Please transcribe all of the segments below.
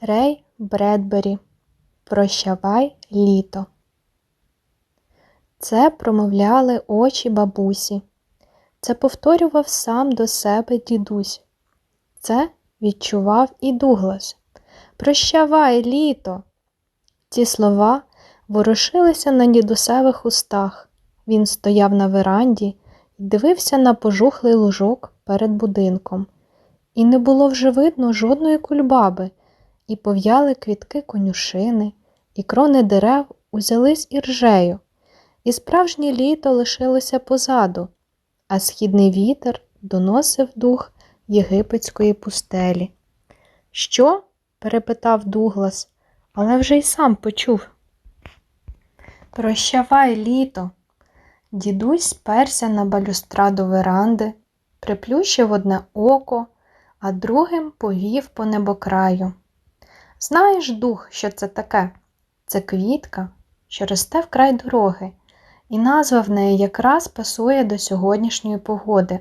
Рей Бредбері Прощавай літо. Це промовляли очі бабусі. Це повторював сам до себе дідусь. Це відчував і Дуглас. Прощавай, літо. Ці слова ворушилися на дідусевих устах. Він стояв на веранді і дивився на пожухлий лужок перед будинком. І не було вже видно жодної кульбаби, і пов'яли квітки конюшини, і крони дерев узялись іржею, і справжнє літо лишилося позаду, а східний вітер доносив дух єгипетської пустелі. Що? перепитав Дуглас, але вже й сам почув. Прощавай, літо. Дідусь сперся на балюстраду веранди, приплющив одне око, а другим повів по небокраю. Знаєш, дух, що це таке? Це квітка, що росте вкрай дороги, і назва в неї якраз пасує до сьогоднішньої погоди.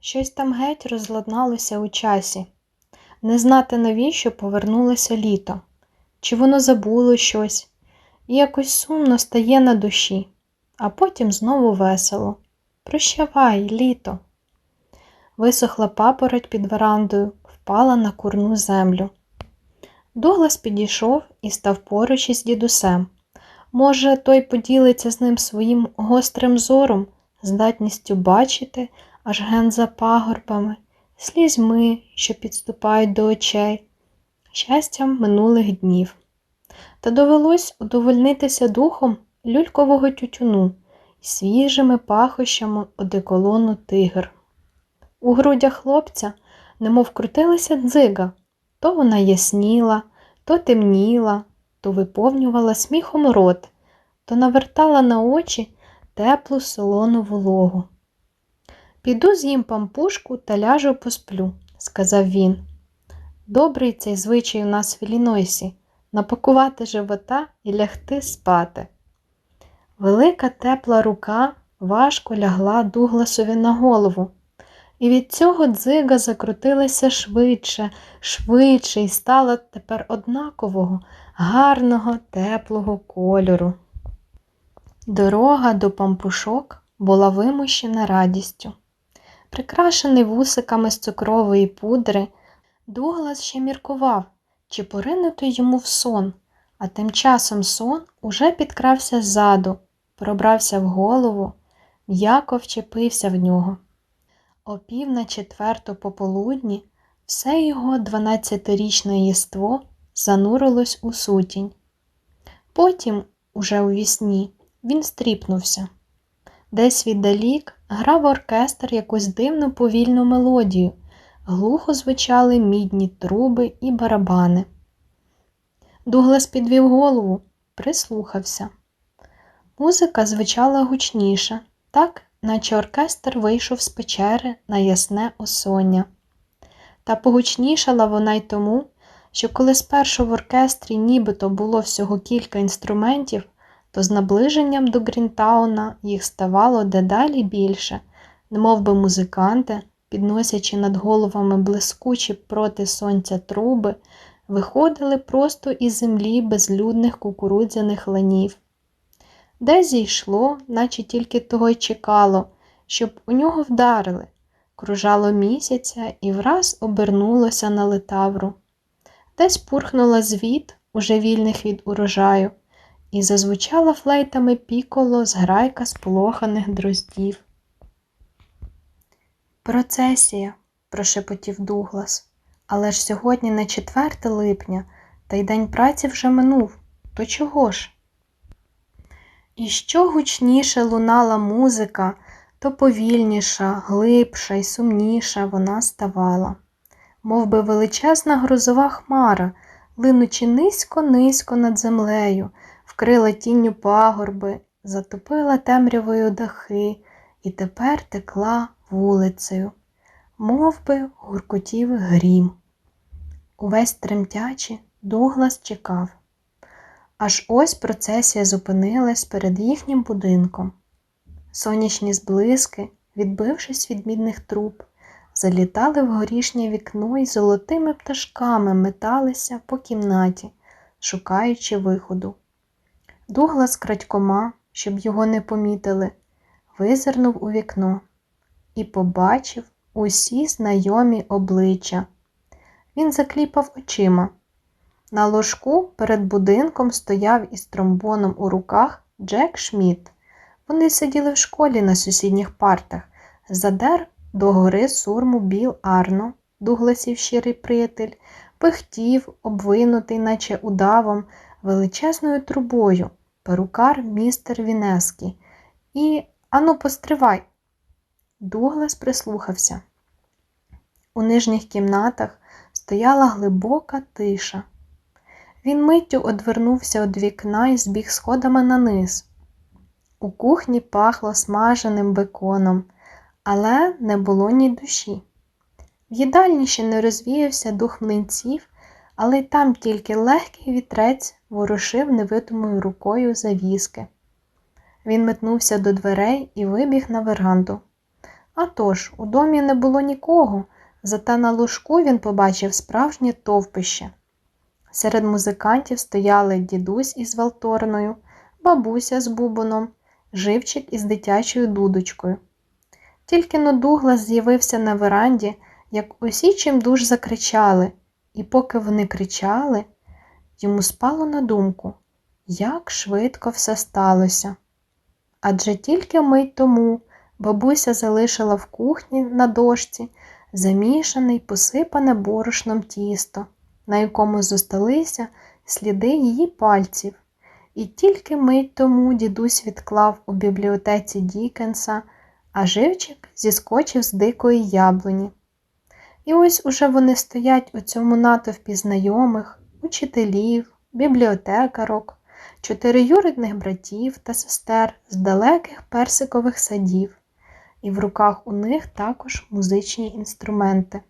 Щось там геть розладналося у часі. Не знати, навіщо повернулося літо, чи воно забуло щось, і якось сумно стає на душі, а потім знову весело. Прощавай, літо. Висохла папороть під верандою, впала на курну землю. Дуглас підійшов і став поруч із дідусем. Може, той поділиться з ним своїм гострим зором, здатністю бачити аж ген за пагорбами, слізьми, що підступають до очей, щастям минулих днів. Та довелось удовольнитися духом люлькового тютюну і свіжими пахощами одеколону тигр. У грудях хлопця немов крутилася дзига, то вона ясніла, то темніла, то виповнювала сміхом рот, то навертала на очі теплу солону вологу. Піду з'їм пампушку та ляжу посплю, сказав він. Добрий цей звичай у нас в Іллінойсі напакувати живота і лягти спати. Велика тепла рука важко лягла Дугласові на голову, і від цього дзига закрутилася швидше, швидше і стала тепер однакового, гарного, теплого кольору. Дорога до пампушок була вимущена радістю. Прикрашений вусиками з цукрової пудри, Дуглас ще міркував, чи поринути йому в сон, а тим часом сон уже підкрався ззаду, пробрався в голову, м'яко вчепився в нього. О пів на четверту пополудні все його дванадцятирічне єство занурилось у сутінь. Потім, уже у вісні, він стріпнувся. Десь віддалік грав оркестр якусь дивну повільну мелодію, глухо звучали мідні труби і барабани. Дуглас підвів голову, прислухався. Музика звучала гучніше, так, наче оркестр вийшов з печери на ясне осоння. Та погучнішала вона й тому, що коли спершу в оркестрі нібито було всього кілька інструментів, то з наближенням до Грінтауна їх ставало дедалі більше, немов би музиканти, підносячи над головами блискучі проти сонця труби, виходили просто із землі безлюдних кукурудзяних ланів. Де зійшло, наче тільки того й чекало, щоб у нього вдарили, кружало місяця і враз обернулося на летавру. Десь пурхнула звіт, уже вільних від урожаю, і зазвучала флейтами піколо зграйка сполоханих дроздів. Процесія, прошепотів Дуглас, але ж сьогодні не 4 липня, та й день праці вже минув. То чого ж? І що гучніше лунала музика, то повільніша, глибша і сумніша вона ставала, Мов би величезна грозова хмара, линучи низько-низько над землею, вкрила тінню пагорби, затопила темрявою дахи і тепер текла вулицею, мов би гуркотів грім. Увесь тремтячи, Дуглас чекав. Аж ось процесія зупинилась перед їхнім будинком. Сонячні зблиски, відбившись від мідних труб, залітали в горішнє вікно і золотими пташками металися по кімнаті, шукаючи виходу. Дуглас крадькома, щоб його не помітили, визирнув у вікно і побачив усі знайомі обличчя. Він закліпав очима. На ложку перед будинком стояв із тромбоном у руках Джек Шмідт. Вони сиділи в школі на сусідніх партах. Задер до гори сурму Біл Арно, Дугласів щирий приятель, пихтів, обвинутий, наче удавом, величезною трубою, перукар містер Вінескі. І ану, постривай. Дуглас прислухався. У нижніх кімнатах стояла глибока тиша. Він миттю одвернувся від вікна і збіг сходами на низ. У кухні пахло смаженим беконом, але не було ні душі. В їдальні ще не розвіявся дух млинців, але й там тільки легкий вітрець ворушив невидимою рукою завіски. Він метнувся до дверей і вибіг на веранду. А тож, у домі не було нікого, зате на ложку він побачив справжнє товпище. Серед музикантів стояли дідусь із валторною, бабуся з бубоном, живчик із дитячою дудочкою. Тільки но Дуглас з'явився на веранді, як усі чимдуж закричали, і поки вони кричали, йому спало на думку, як швидко все сталося. Адже тільки мить тому бабуся залишила в кухні на дошці замішане й посипане борошном тісто, на якому зосталися сліди її пальців. І тільки мить тому дідусь відклав у бібліотеці Дікенса, а живчик зіскочив з дикої яблуні. І ось уже вони стоять у цьому натовпі знайомих, учителів, бібліотекарок, чотириюридних братів та сестер з далеких персикових садів, і в руках у них також музичні інструменти.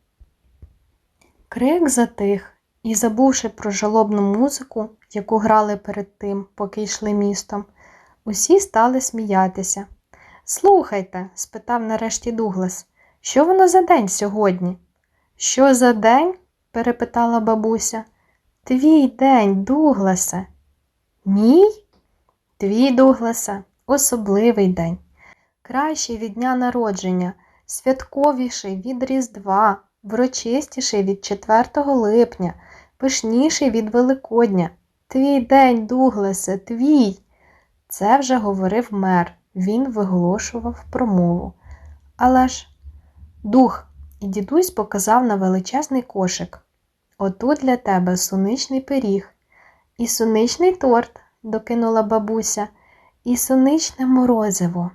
Крик затих, і, забувши про жалобну музику, яку грали перед тим, поки йшли містом, усі стали сміятися. Слухайте, спитав нарешті Дуглас, що воно за день сьогодні? Що за день? перепитала бабуся. Твій день, Дугласе. Мій? Твій, Дугласе, особливий день. Кращий від дня народження, святковіший від Різдва, врочистіший від 4 липня, пишніший від Великодня. Твій день, Дугласе, твій. Це вже говорив мер. Він виголошував промову. Але ж дух, і дідусь показав на величезний кошик. Отут для тебе суничний пиріг. І суничний торт, докинула бабуся, і суничне морозиво.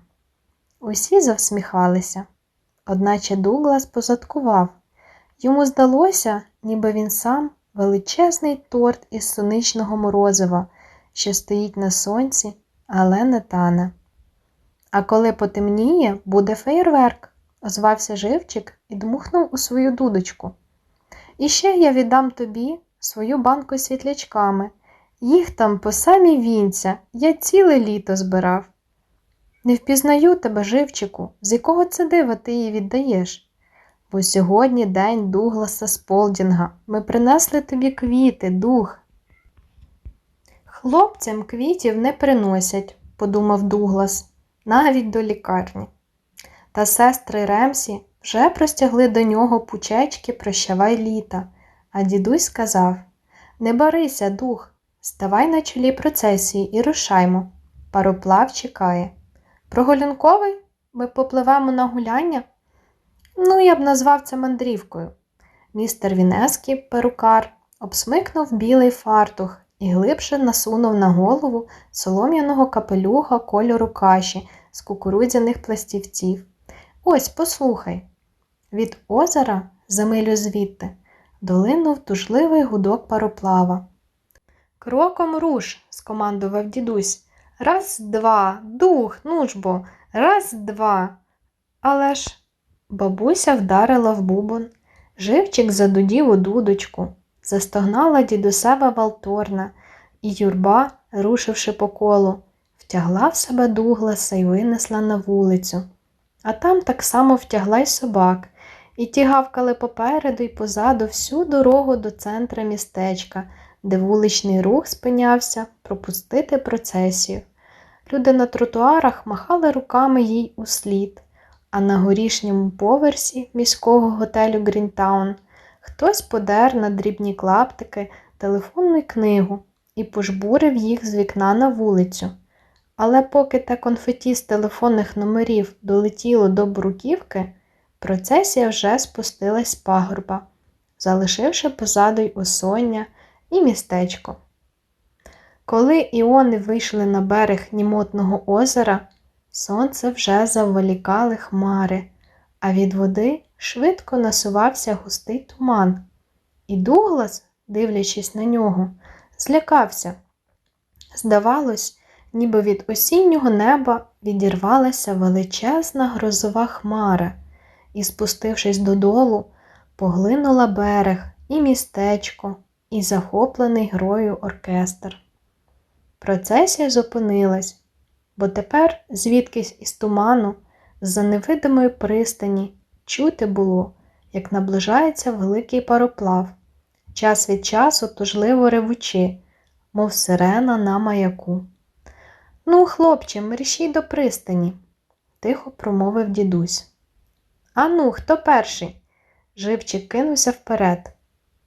Усі завсміхалися, одначе Дуглас позадкував. Йому здалося, ніби він сам величезний торт із соничного морозива, що стоїть на сонці, але не тане. А коли потемніє, буде феєрверк, озвався живчик і дмухнув у свою дудочку. І ще я віддам тобі свою банку світлячками. Їх там по самі вінця, я ціле літо збирав. Не впізнаю тебе, живчику, з якого це дива ти її віддаєш? Бо сьогодні день Дугласа Сполдінга. Ми принесли тобі квіти, дух. Хлопцям квітів не приносять, подумав Дуглас, навіть до лікарні. Та сестри Ремсі вже простягли до нього пучечки прощавай літа, а дідусь сказав Не барися, дух, ставай на чолі процесії і рушаймо. Пароплав чекає. Прогулянковий? Ми попливемо на гуляння? Ну, я б назвав це мандрівкою. Містер Вінескі, перукар, обсмикнув білий фартух і глибше насунув на голову солом'яного капелюха кольору каші з кукурудзяних пластівців. Ось послухай. Від озера, за милю звідти, долинув тужливий гудок пароплава. Кроком руш, скомандував дідусь. Раз, два, дух, ну ж бо, раз, два. Але ж бабуся вдарила в бубон, живчик задудів у дудочку, застогнала дідусева валторна, і юрба, рушивши по колу, втягла в себе дугласа і винесла на вулицю. А там так само втягла й собак, і ті гавкали попереду і позаду всю дорогу до центра містечка, де вуличний рух спинявся пропустити процесію. Люди на тротуарах махали руками їй услід, а на горішньому поверсі міського готелю Грінтаун хтось подер на дрібні клаптики телефонну книгу і пожбурив їх з вікна на вулицю. Але поки те конфеті з телефонних номерів долетіло до бруківки, процесія вже спустилась з пагорба, залишивши позаду й осоння і містечко. Коли іони вийшли на берег Німотного озера, сонце вже заволікали хмари, а від води швидко насувався густий туман. І Дуглас, дивлячись на нього, злякався. Здавалось, ніби від осіннього неба відірвалася величезна грозова хмара і, спустившись додолу, поглинула берег і містечко, і захоплений грою оркестр. Процесія зупинилась, бо тепер, звідкись із туману, з-за невидимої пристані, чути було, як наближається великий пароплав, час від часу тужливо ревучи, мов сирена на маяку. Ну, хлопче, мерщій до пристані, тихо промовив дідусь. Ану, хто перший? Живчик кинувся вперед.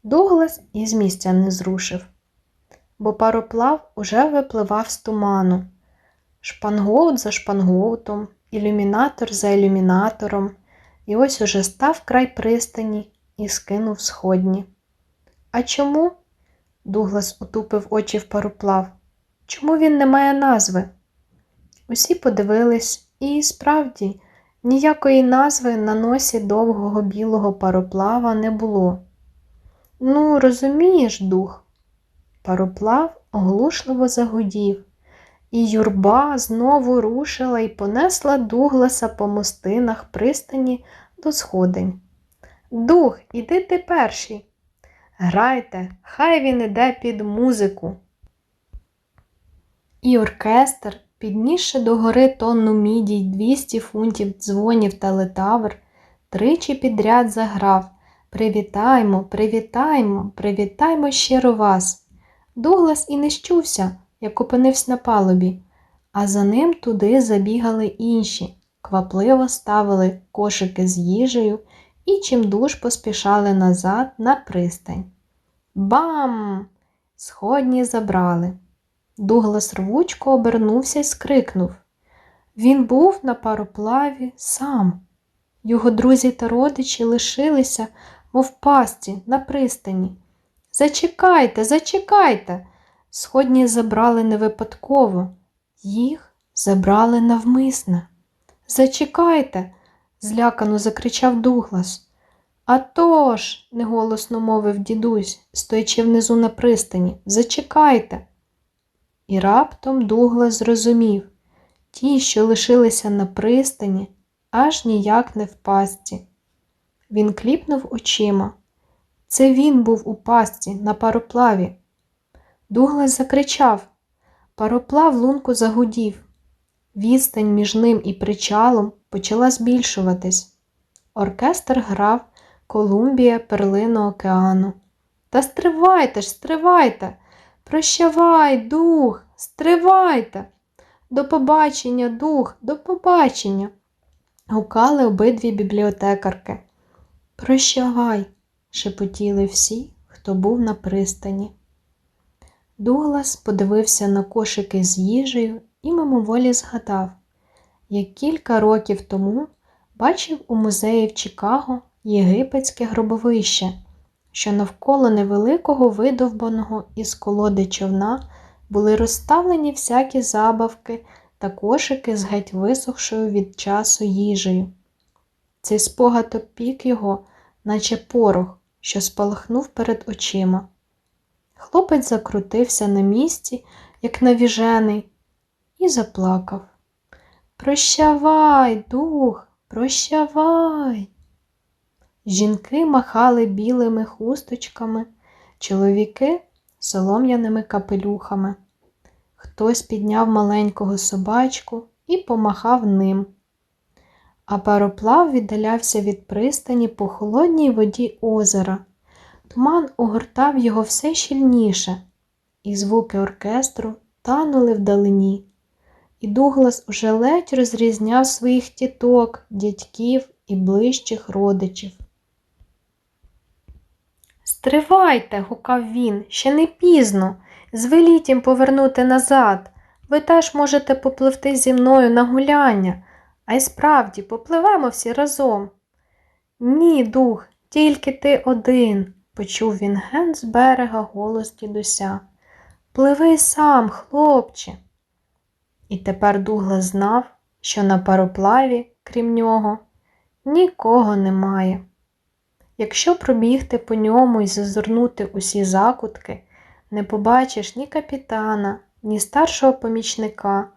Дуглас і з місця не зрушив, бо пароплав уже випливав з туману. Шпангоут за шпангоутом, ілюмінатор за ілюмінатором, і ось уже став край пристані і скинув сходні. А чому? Дуглас утупив очі в пароплав. Чому він не має назви? Усі подивились, і справді ніякої назви на носі довгого білого пароплава не було. Ну, розумієш, дух? Пароплав оглушливо загудів, і юрба знову рушила і понесла Дугласа по мостинах пристані до сходень. Дух, іди ти перший. Грайте, хай він іде під музику. І оркестр, піднісши догори тонну міді й 200 фунтів дзвонів та летавр, тричі підряд заграв Привітаймо, привітаймо, привітаймо щиро вас. Дуглас і не щувся, як опинився на палубі, а за ним туди забігали інші, квапливо ставили кошики з їжею і чимдуж поспішали назад на пристань. Бам! Сходні забрали. Дуглас рвучко обернувся і скрикнув. Він був на пароплаві сам. Його друзі та родичі лишилися, мов пасті, на пристані. Зачекайте, зачекайте. Сходні забрали не випадково, їх забрали навмисне. Зачекайте, злякано закричав Дуглас. «А тож!» – неголосно мовив дідусь, стоячи внизу на пристані. Зачекайте. І раптом Дуглас зрозумів ті, що лишилися на пристані, аж ніяк не в пастці. Він кліпнув очима. Це він був у пастці на пароплаві. Дуглас закричав. Пароплав лунку загудів. Відстань між ним і причалом почала збільшуватись. Оркестр грав Колумбія перлину океану. Та стривайте ж, стривайте! Прощавай, дух, стривайте! До побачення, дух, до побачення! гукали обидві бібліотекарки. Прощавай, шепотіли всі, хто був на пристані. Дуглас подивився на кошики з їжею і мимоволі згадав, як кілька років тому бачив у музеї в Чикаго єгипетське гробовище, що навколо невеликого видовбаного із колоди човна були розставлені всякі забавки та кошики з геть висохшою від часу їжею. Цей спогад опік його, наче порох, що спалахнув перед очима. Хлопець закрутився на місці, як навіжений, і заплакав. Прощавай, дух, прощавай. Жінки махали білими хусточками, чоловіки солом'яними капелюхами. Хтось підняв маленького собачку і помахав ним. а пароплав віддалявся від пристані по холодній воді озера. Туман огортав його все щільніше, і звуки оркестру танули вдалині. І Дуглас уже ледь розрізняв своїх тіток, дядьків і ближчих родичів. Стривайте, гукав він, ще не пізно. Звеліть їм повернути назад. Ви теж можете попливти зі мною на гуляння, а й справді попливемо всі разом. Ні, дух, тільки ти один, почув він ген з берега голос дідуся. Пливи сам, хлопче. І тепер Дуглас знав, що на пароплаві, крім нього, нікого немає. Якщо пробігти по ньому і зазирнути усі закутки, не побачиш ні капітана, ні старшого помічника,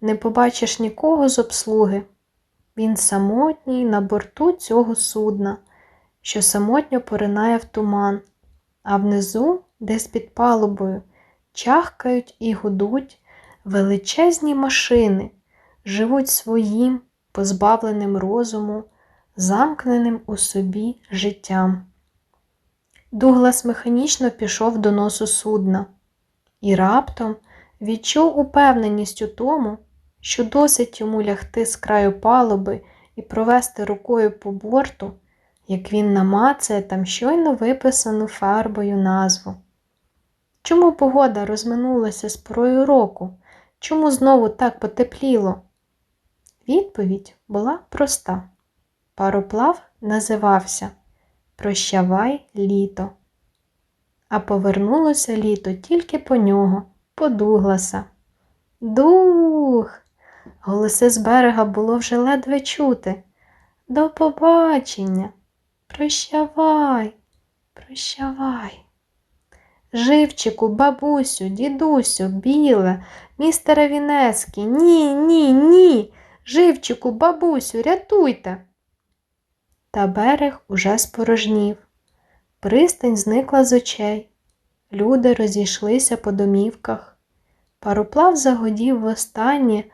не побачиш нікого з обслуги. Він самотній на борту цього судна, що самотньо поринає в туман, а внизу, десь під палубою, чахкають і гудуть величезні машини, живуть своїм, позбавленим розуму, замкненим у собі життям. Дуглас механічно пішов до носу судна і раптом відчув упевненість у тому, що досить йому лягти з краю палуби і провести рукою по борту, як він намацає там щойно виписану фарбою назву. Чому погода розминулася з порою року? Чому знову так потепліло? Відповідь була проста. Пароплав називався Прощавай літо. А повернулося літо тільки по нього, по Дугласа. Дух. Голоси з берега було вже ледве чути. До побачення. Прощавай, прощавай. Живчику, бабусю, дідусю, біле, містере Вінецький, ні, ні, ні. Живчику, бабусю, рятуйте. Та берег уже спорожнів. Пристань зникла з очей. Люди розійшлися по домівках. Пароплав загодів востаннє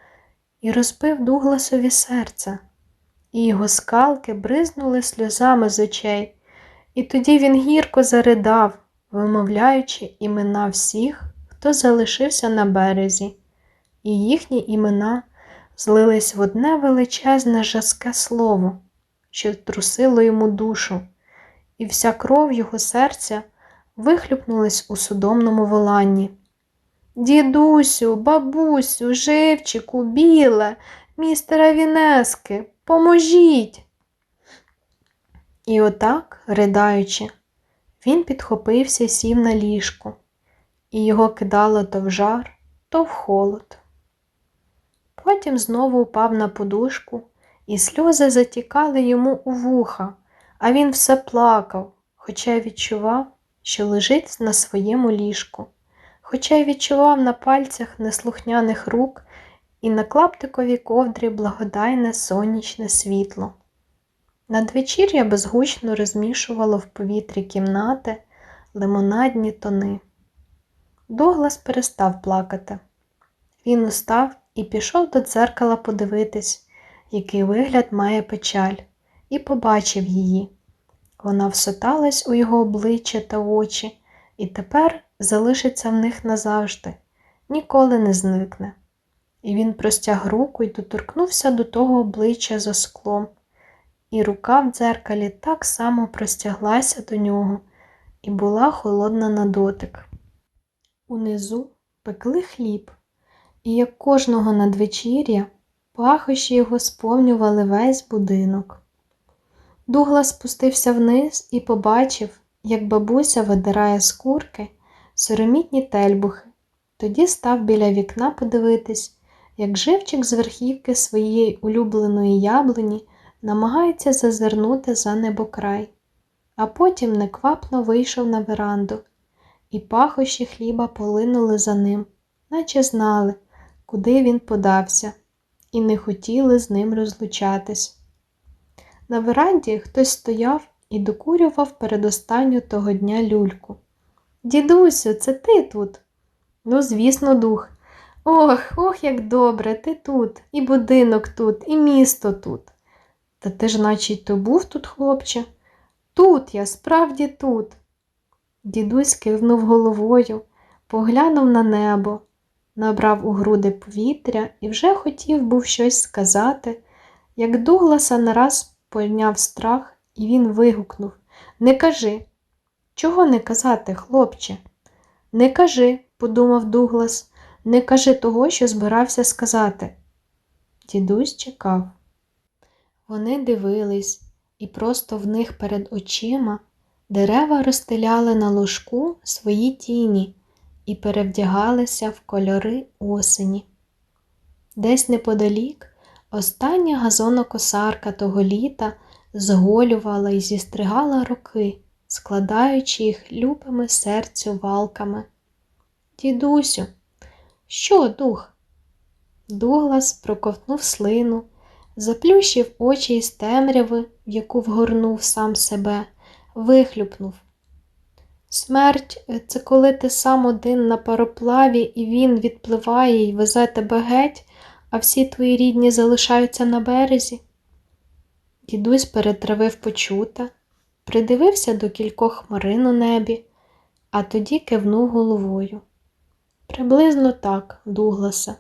і розбив Дугласові серце, і його скалки бризнули сльозами з очей, і тоді він гірко заридав, вимовляючи імена всіх, хто залишився на березі, і їхні імена злились в одне величезне жаске слово, що трусило йому душу, і вся кров його серця вихлюпнулась у судомному воланні. Дідусю, бабусю, живчику, біле, містера Вінески, поможіть. І отак, ридаючи, він підхопився і сів на ліжку, і його кидало то в жар, то в холод. Потім знову упав на подушку, і сльози затікали йому у вуха, а він все плакав, хоча й відчував, що лежить на своєму ліжку хоча й відчував на пальцях неслухняних рук і на клаптиковій ковдрі благодайне сонячне світло. Надвечір'я безгучно розмішувало в повітрі кімнати лимонадні тони. Дуглас перестав плакати. Він устав і пішов до дзеркала подивитись, який вигляд має печаль, і побачив її. Вона всоталась у його обличчя та очі, і тепер залишиться в них назавжди, ніколи не зникне. І він простяг руку і доторкнувся до того обличчя за склом, і рука в дзеркалі так само простяглася до нього і була холодна на дотик. Унизу пекли хліб, і як кожного надвечір'я, пахощі його сповнювали весь будинок. Дугла спустився вниз і побачив, як бабуся видирає з курки соромітні тельбухи. Тоді став біля вікна подивитись, як живчик з верхівки своєї улюбленої яблуні намагається зазирнути за небокрай, а потім неквапно вийшов на веранду, і пахощі хліба полинули за ним, наче знали, куди він подався, і не хотіли з ним розлучатись. На веранді хтось стояв і докурював передостанню того дня люльку. Дідусю, це ти тут? Ну, звісно, дух. Ох, ох, як добре, ти тут, і будинок тут, і місто тут. Та ти ж, наче й то був тут, хлопче. Тут я, справді тут. Дідусь кивнув головою, поглянув на небо, набрав у груди повітря і вже хотів був щось сказати, як Дугласа нараз пойняв страх, і він вигукнув Не кажи. Чого не казати, хлопче? Не кажи, подумав Дуглас, не кажи того, що збирався сказати. Дідусь чекав. Вони дивились, і просто в них перед очима дерева розстеляли на ложку свої тіні і перевдягалися в кольори осені. Десь неподалік остання газонокосарка того літа зголювала і зістригала роки, складаючи їх любими серцю валками. Дідусю, що, дух? Дуглас проковтнув слину, заплющив очі із темряви, в яку вгорнув сам себе, вихлюпнув. Смерть це коли ти сам один на пароплаві, і він відпливає і везе тебе геть, а всі твої рідні залишаються на березі. Дідусь перетравив почута, придивився до кількох хмарин у небі, а тоді кивнув головою. Приблизно так, Дугласа.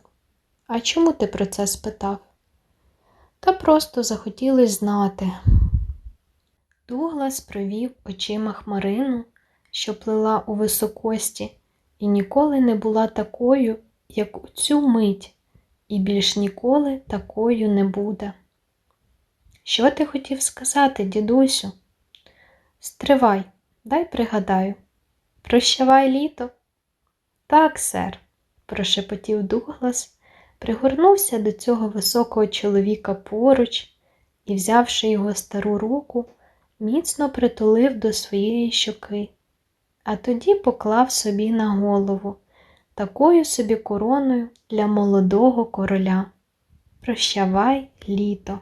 А чому ти про це спитав? Та просто захотілось знати. Дуглас провів очима хмарину, що плила у високості, і ніколи не була такою, як у цю мить, і більш ніколи такою не буде. Що ти хотів сказати, дідусю? Стривай, дай пригадаю. Прощавай літо. Так, сер, прошепотів Дуглас, пригорнувся до цього високого чоловіка поруч і, взявши його стару руку, міцно притулив до своєї щоки, а тоді поклав собі на голову такою собі короною для молодого короля. Прощавай літо.